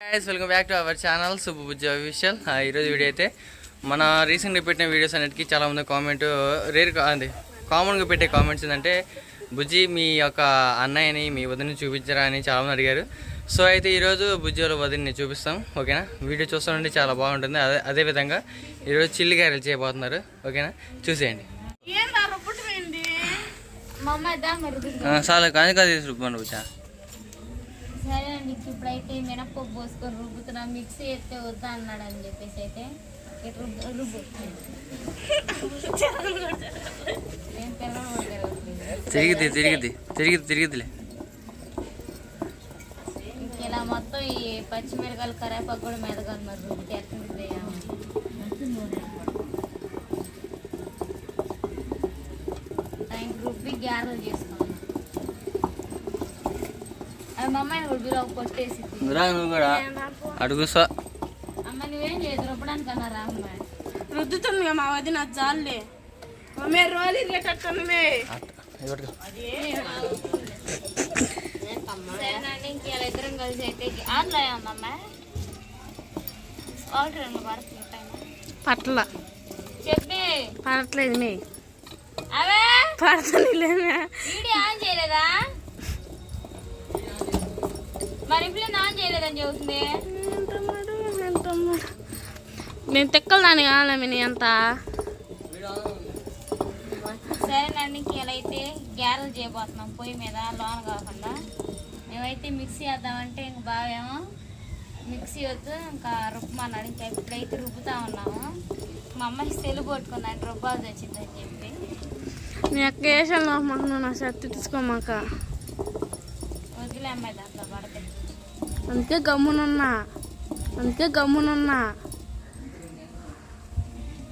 Guys welcome back to our channel Subbu Bujji official ఈరోజు video అయితే మన రీసెంట్గా పెట్టిన వీడియోస్ అన్నిటికీ చాలా మంది కామెంట్ రేర్ అది కామన్గా పెట్టే కామెంట్స్ ఏంటంటే బుజ్జి మీ యొక్క అన్నయ్యని మీ వదిని చూపించరా? అని చాలామంది అడిగారు. సో అయితే ఈరోజు బుజ్జి వాళ్ళ వదిని చూపిస్తాం ఓకేనా? వీడియో చూస్తుంటే చాలా బాగుంటుంది. అదే అదేవిధంగా ఈరోజు చిల్లి గారెలు చేయబోతున్నారు ఓకేనా? చూసేయండి. చాలా కానీ కాదు రుబ్బను బుజ్జా. అండి ఇప్పుడైతే మినప్పప్పు పోసుకొని రుబ్బుతున్నా మిక్సీ ఎత్తే వద్దా అన్నాడు అని చెప్పేసి అయితే రుబ్బు తిరిగిద్ది తిరిగిద్ది తిరిగిద్ది తిరిగిద్దిలే. ఇలా మొత్తం ఈ పచ్చిమిరకాయలు కరేపాకు కూడా మెదగాలి మరి రుబ్బితే ఎట్టుంది రుబ్బి గ్యారెలు చేసుకున్నాం నువ్వు కూడా అడుగు సో. రుద్దుతుంది మా వదిన జాలే మే రోజు ఇరిగేటట్టుంది మే సరేనండి ఇంక ఇలా ఇద్దరం కలిసి అయితే ఆన్లో అమ్మమ్మ ఆర్డర్ పట్ల. చెప్పి. పడట్లేదు మే అవే. పడతలే వీడియో ఆన్ చేయలేదా మరి ఇప్పుడు ఆన్ చేయలేదని చెబుతుంది. నేను తెక్కలు దాన్ని కావాలమే నీ అంత సరేనండి ఇలా అయితే గ్యారెలు చేయబోతున్నాం. పొయ్యి మీద లోన కాకుండా. మేమైతే మిక్సీ వేద్దామంటే ఇంక బావేమో మిక్సీ వద్దు ఇంకా రుబ్బమన్నాడు ఇంకా ఇప్పుడైతే రుబ్బుతా ఉన్నాము. మా అమ్మాయి సెలు కొట్టుకుందంటే రుబ్బాల్సి వచ్చిందని చెప్పి. నీ అక్క వేసాను మాకు నా షర్ట్ తీసుకోమాక. వదిలే అమ్మాయి దాంట్లో పడితే అందుకే గమ్మునున్నా. అందుకే గమ్మునున్నా.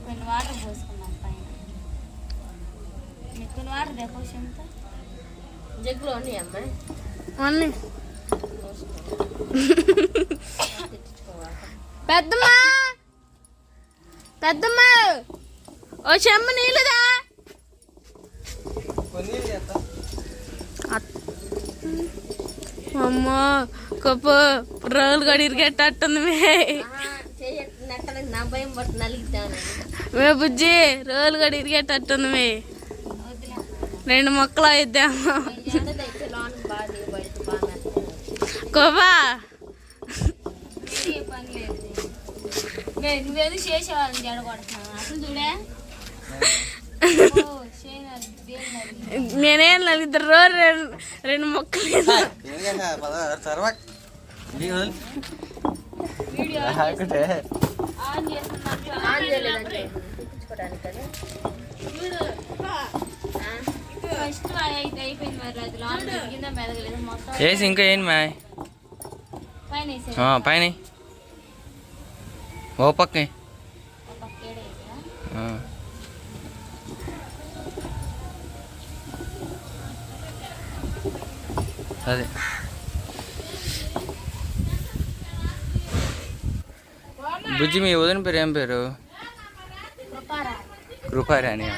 కొన్ని వాటర్ పోసుకున్నాం పైన. నీకు కొన్ని వాటర్ డెపోషన్తో జగ్గులో ఉన్నాయి అమ్మాయి అన్నీ. పెద్దమ్మా! పెద్దమ్మా! ఓ చెమ్మ నీళ్ళుదా అమ్మో! గొప్ప రోజులు కూడా ఇరిగేటట్టుంది మే. నా భయం పట్టు మే బుజ్జి రోజులు కూడా ఇరిగేటట్టుంది మే. రెండు మొక్కలు అయిద్దాము. కోపా నువ్వేదో చేసేవాళ్ళని అసలు చూడే నేనేం లేదు ఇద్దరు రెండు రెండు మొక్కలు. వేసాను. వీడియో ఆన్ చేస్తున్నట్టు ఆన్ చేయలేదంటే ఫస్ట్ అయితే అయిపోయింది మరి అది లోన్ కింద మెదగలేదు మొత్తం వేసి ఇంకా ఏంటి మా పైన వేసేది ఆ, పైన ఓ పక్క ఒక పక్క ఏడ వేసినా అదే బుజ్జి మీ వదిన పేరు ఏం పేరు? కృపారాణి.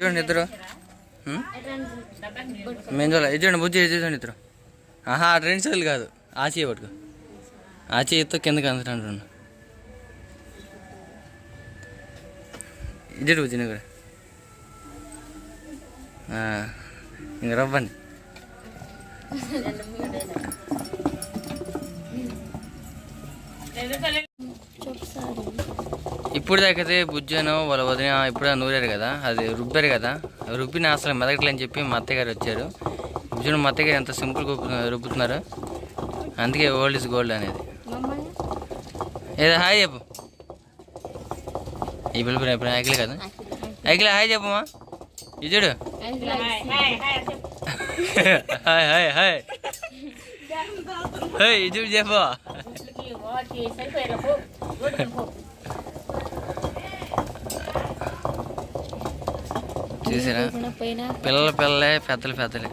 చూడండి ఇద్దరు. మేము చూడాలి ఇది చూడండి బుజ్జి ఇది చూడండి ఇద్దరు. ఆహా రెండు సార్లు కాదు. ఆ చేయి పట్టుకో. ఆ చేయితో కిందకి అందుకుంటున్నాను ఇది బుజ్జి కూడా ఇంక రవ్వండి. ఇప్పుడు దాకైతే బుజ్జను వాళ్ళ వదిన ఇప్పుడు నూరారు కదా అది రుబ్బారు కదా. రుబ్బిన అసలు మెదగట్లేని చెప్పి మా అత్తగారు వచ్చారు. బుజ్జును మా అత్తగారు ఎంత సింపుల్ రుబ్బుతున్నారు. అందుకే ఓల్డ్ ఇస్ గోల్డ్ అనేది. ఏదో హాయ్ చెప్పు. ఈ పిలుపు ఇప్పుడు ఐకిలే కదా. ఐకిలే హాయ్ చెప్పమ్మా ఇజుడు హాయ్ హాయ్ హాయ్ హాయ్ ఇజుడు చెప్పు చూసారా? పిల్లలు పిల్లల పిల్లలే పెద్దలు పెద్దలే.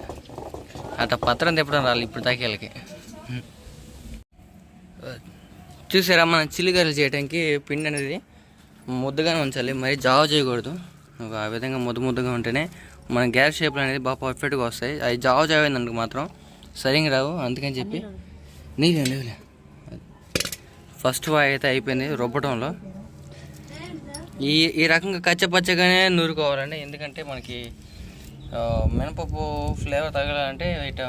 అట్ట పత్రం తిప్పడం రాలి ఇప్పుడు దాకా వీళ్ళకి. చూసారా మనం చిల్లిగారలు చేయడానికి పిండి అనేది ముద్దగానే ఉంచాలి. మరి జావ చేయకూడదు. ఒక ఆ విధంగా ముద్ద ముద్దగా ఉంటేనే మన గ్యాస్ షేప్లు అనేది బాగా పర్ఫెక్ట్గా వస్తాయి. అవి జావ అందుకు మాత్రం సరిగ్గా రావు. అందుకని చెప్పి నీళ్ళు నీళ్ళే ఫస్ట్ వాయి అయితే అయిపోయింది రుబ్బటంలో. ఈ ఈ రకంగా కచ్చపచ్చగానే నూరుకోవాలండి. ఎందుకంటే మనకి మినపప్పు ఫ్లేవర్ తగలాలంటే ఇట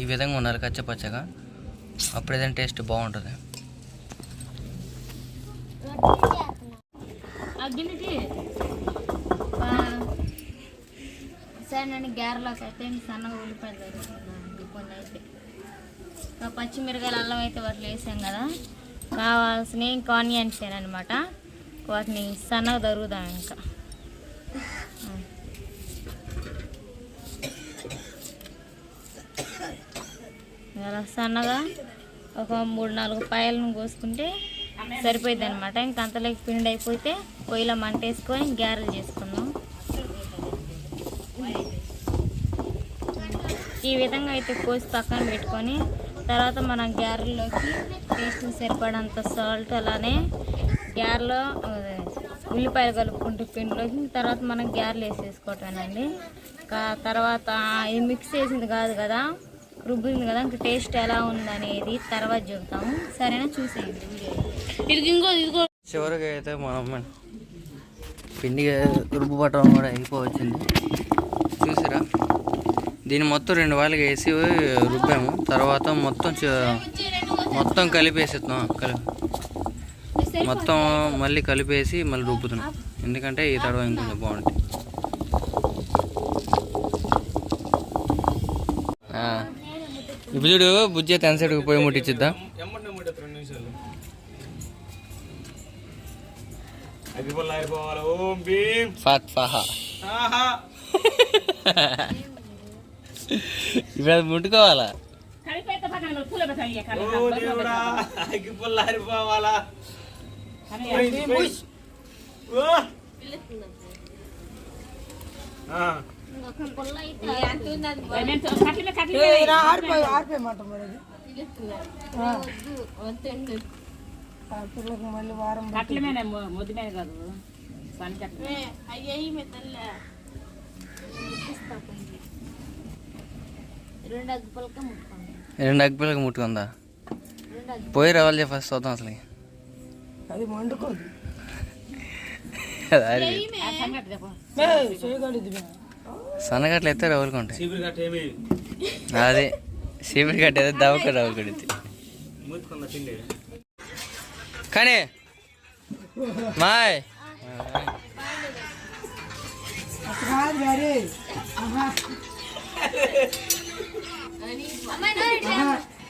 ఈ విధంగా ఉండాలి కచ్చపచ్చగా అప్పుడు ఏదైనా టేస్ట్ బాగుంటుంది. కానీ నేను అయితే సన్నగా ఉల్లిపాయలు తరుగుతున్నాను కొన్ని అయితే. ఇంకా పచ్చిమిరకాయలు అల్లం అయితే వాటిలో వేసాం కదా. కావాల్సిన ఇంకా ఆనియన్స్ అనమాట. వాటిని సన్నగా తరుగుదాం ఇంకా. ఇలా సన్నగా ఒక మూడు నాలుగు పాయలను కోసుకుంటే సరిపోయింది అనమాట ఇంక అంతలోకి పిండి అయిపోతే పొయ్యిలో మంట వేసుకొని గ్యారెలు చేసుకుందాం. ఈ విధంగా అయితే కోసి పక్కన పెట్టుకొని తర్వాత మనం గ్యారెల్లోకి టేస్ట్ సరిపడంత సాల్ట్ అలానే గ్యారెలో ఉల్లిపాయలు కలుపుకుంటూ పిండిలోకి తర్వాత మనం గ్యారెలు వేసేసుకోవటమేనండి. తర్వాత ఇది మిక్స్ చేసింది కాదు కదా రుబ్బింది కదా ఇంకా టేస్ట్ ఎలా ఉందనేది తర్వాత చెబుతాము. సరేనా? చూసేయండి వీడియో. ఇదిగో అయితే మనం పిండి రుబ్బు పట్టడం కూడా అయిపోవచ్చింది. దీన్ని మొత్తం రెండు వాయిలుగా వేసి రుబ్బాము. తర్వాత మొత్తం మొత్తం కలిపేసేస్తున్నాం కలి మొత్తం మళ్ళీ కలిపేసి మళ్ళీ రుబ్బుతున్నాం. ఎందుకంటే ఈ తడవ ఇంకొంచెం బాగుంటుంది. ఇప్పుడు చూడు బుజ్జి తెన సైడ్కి పోయి ముట్టించిద్దాం ఫాత్ ఫాహా. ఇప్పుడు అది ముట్టుకోవాలా ఓ దేవుడా అగ్గిపుల్లారిపోవాలా ఓ! ఆ, అయ్యి మీ తల్లి. రెండు అగ్గి పులక ముట్టుకోండి రెండు అగ్గిపిల్లకి ముట్టుకుందా? పోయి రావాలి ఫస్ట్ చూద్దాం అసలు అది మండుకోదు. అది. సన్నగట్లు ఎత్తే రవ్వులుగా ఉంటాయి చీపురు కట్ట అదే కట్టేది దవక రవ్వులు కడితే. కానీ మాయ్. కాదు గారి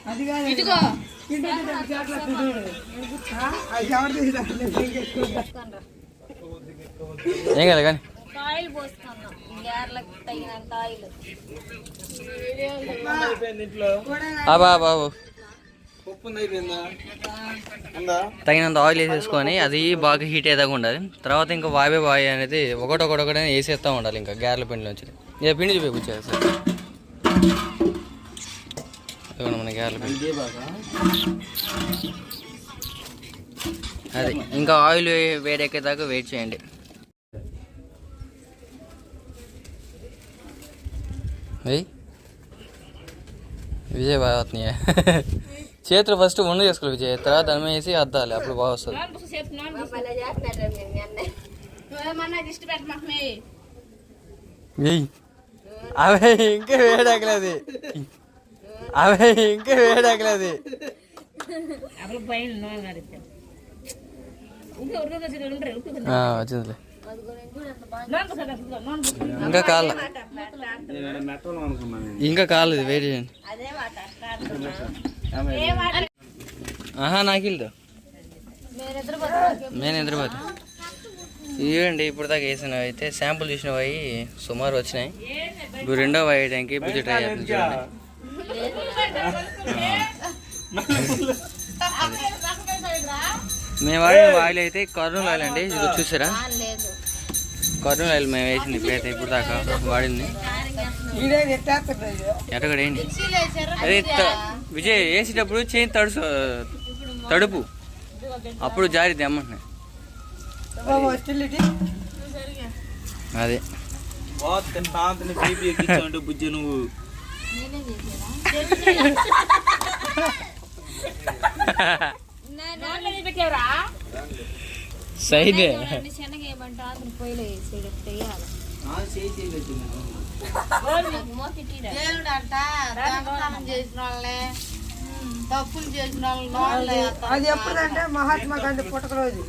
అది కాదు ఇదిగో. ఏం కదా కానీ. ఆయిల్ పోసుకుందాం గ్యార్లకు తగినంత ఆయిల్. తగినంత వేసేసుకొని అది బాగా హీట్ అయ్యేదాకా ఉండాలి. తర్వాత ఇంకా వాయే వాయి అనేది ఒకటొకటొకటి వేసేస్తూ ఉండాలి ఇంకా గారెల పిండి నుంచి ఇక పిండి చూపించారు సార్ ఇదిగోండి మన గారెల పిండి అది ఇంకా ఆయిల్ వేడెక్కేదాకా వెయిట్ చేయండి. వెయ్యి విజయ్ బాగా వస్తున్నాయి చేతులు ఫస్ట్ వండు చేసుకోవాలి విజయ్ తర్వాత దాని మీద వేసి అద్దాలి అప్పుడు బాగా వస్తుంది. అవి ఇంకా వేడెక్కలేదు. అవి ఇంకా వేడెక్కలేదు ఆ, వచ్చిందిలే. ఇంకా కాల ఇంకా కాలేదు వెయిట్ చేయండి. ఆహా నాకు మీరిద్దరు నేను నిద్రపోతా. ఇవ్వండి ఇప్పుడు దాకా వేసినవి అయితే శాంపుల్ చూసినవి అవి సుమారు వచ్చినాయి. ఇప్పుడు రెండో వేయడానికి బుద్ధి ట్రై చేస్తుంది చూడండి. మేము వాడిన ఆయిల్ అయితే కర్నూలు ఆయిల్ అండి. ఇది చూసారా? కర్నూలు ఆయిల్ మేము వేసింది ఇప్పుడైతే ఇప్పుడు దాకా వాడింది. ఏంటి? అదే విజయ్ వేసేటప్పుడు చేయి తడుసు తడుపు. అప్పుడు స్టిల్ ఇటీ. అది. బుజ్జి నువ్వు. సైడే. దేవుడు అంట దొంగతనం చేసిన వాళ్ళని తప్పులు చేసిన వాళ్ళని. అది ఎప్పుడంటే మహాత్మా గాంధీ పుట్టకరోజు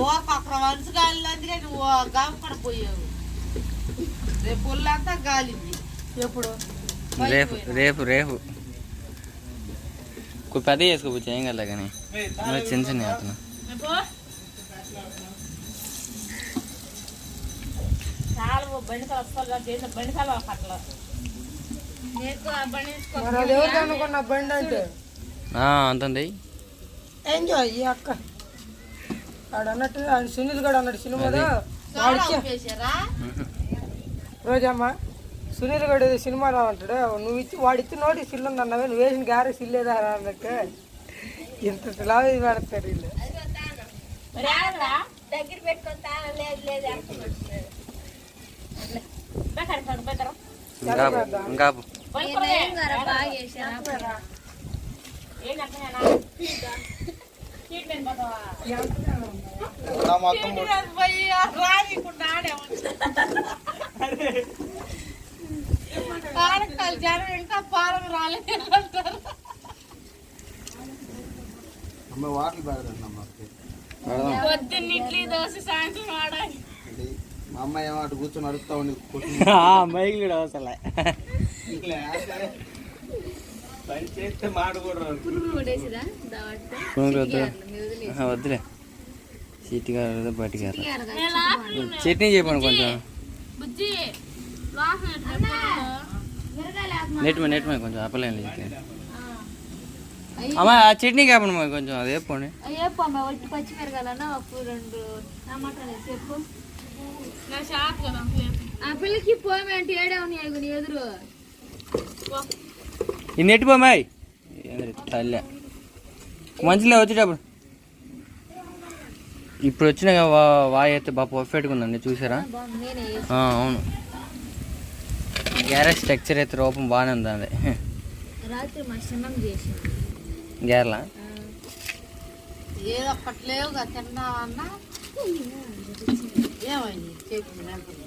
ఓ పక్కన వరుస గాలి అందుకే నువ్వు గాంపడ పోయావు. రేపు గాలింది. ఎప్పుడు? రేపు రేపు రేపు. పెద్ద చేసుకోవచ్చు ఏం కదా కానీ. చిన్న చిన్న అతను ఎంజాయ్ ఈ అక్క? ఆడు అన్నట్టు ఆయన సునీల్ గడు అన్నాడు సినిమాలో. వేసారా రోజమ్మా. సునీల్ గడు ఏదో సినిమాలో అంటాడు నువ్వు ఇచ్చి వాడు ఇచ్చి నోటి సిల్లు ఉంది అన్నవే నువ్వు వేసిన గారె సిల్లేదా రా అన్నట్టు. ఇంత లావు ఇది పెడతారు వీళ్ళు దగ్గర లేదు పానకాలు జనం ఇంకా పాలం రాలేదు అంటారు. అమ్మ వాటర్ పెడతాను అమ్మ పొద్దున్న ఇడ్లీ దోశ సాయంత్రం వాడాలి మా అమ్మ ఏమో అటు కూర్చొని అడుగుతా ఉండి మైక్ కూడా అవసరం పని చేస్తే వద్దు వద్దులే. సీట్గా బయటికి చట్నీ చెప్పండి కొంచెం. నెట్ నెట్ కొంచెం అప్పలేం అమ్మ ఆ చట్నీ కాపండి మరి కొంచెం అదే పోండి అయ్యో అమ్మ ఒట్టి పచ్చిమిరకాయలన్నా ఒక రెండు టమాటాలు చెప్పు. ఆ పిల్లకి పోమే అంటే ఏడే ఉన్నాయి ఎదురు? ఈ నెట్ పోమాయి తల్లే. మంచిలే వచ్చేటప్పుడు. ఇప్పుడు వచ్చిన వా- వాయి అయితే బాగా పర్ఫెక్ట్గా ఉందండి చూసారా? బాగుంది నేనే ఆ, అవును. గ్యారేజ్ స్ట్రక్చర్ అయితే రూపం బాగానే ఉంది అది రాత్రి చేసి గ్యార్లా? ఏదో ఒక్కటి తిన్నావన్నా ఏమైంది? చెప్పి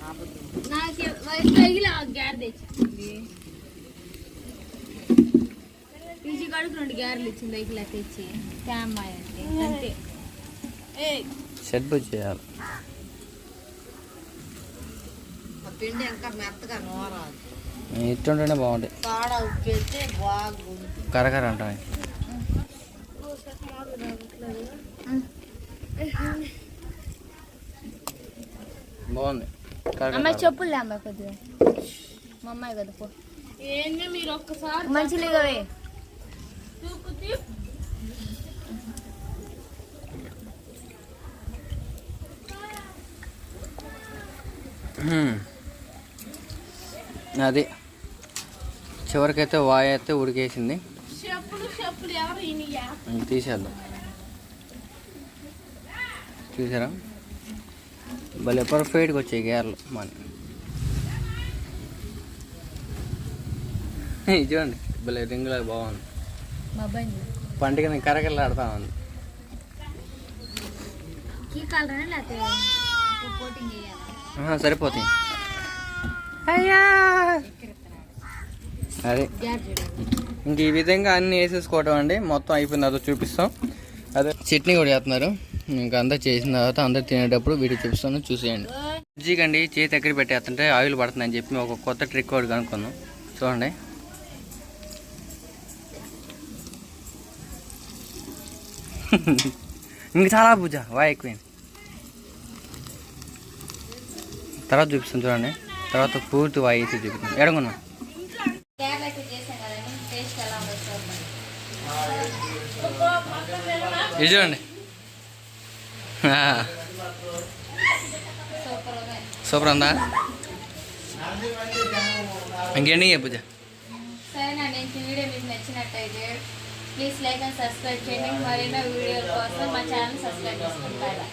అబద్ధం నాకు వయసు తగిలి ఆ గ్యార్ తెచ్చింది. పీజీ కాడికి రెండు గ్యారెలు ఇచ్చింది తెచ్చి. క్యామ్మాయ్ అంటే అంతే. ఏయ్ షెడ్ చేయాలి. పిండి ఇంకా మెత్తగా నూరాదు ఇట్టుంటేనే బాగుంటాయి కాడ ఉప్పేస్తే బాగుంది కరకర అంటాయి బాగుంది. అమ్మాయి చెప్పులే అమ్మాయి కొద్దిగా. మా అమ్మాయి కదా పో. ఏంది మీరు ఒక్కసారి మంచి లేవే హ్మ్. అది. చివరికైతే వాయి అయితే ఉడికేసింది. తీసేద్దాం. చూసారా? భలే పర్ఫెక్ట్గా వచ్చాయి గేర్లు. మన చూడండి భలే రింగులా బాగుంది. మా అబ్బాయి పండుగ కరకలాడుతా ఉంది. కీ అయ్యా! అదే. ఇంక ఈ విధంగా అన్ని వేసేసుకోవటం అండి. మొత్తం అయిపోయింది అదో చూపిస్తాం. అదే చట్నీ కూడా చేస్తున్నారు. ఇంకా అంతా చేసిన తర్వాత అందరు తినేటప్పుడు వీడియో చూపిస్తాను. చూసేయండి. బుజ్జికండి చేతి ఎక్కడ పెట్టేస్తుంటే ఆయిల్ పడుతుందని చెప్పి ఒక కొత్త ట్రిక్ ఒకటి కనుక్కుందాం. చూడండి. ఇంక చాలా పూజ. వా ఎక్కువైంది. తర్వాత చూపిస్తాను చూడండి. తర్వాత పూర్తి వాయిస్ చూపిస్తాను ఎడగొన్నా ఇది చూడండి. సూపర్ ఉందా? ఇంకేంటి పూజ? సరేనండి ఇంక వీడియో మీకు నచ్చినట్టయితే ప్లీజ్ లైక్ అండ్ సబ్స్క్రైబ్ చేయండి. మరిన్నో వీడియోల కోసం మా ఛానల్ సబ్స్క్రైబ్ చేసుకుంటారా?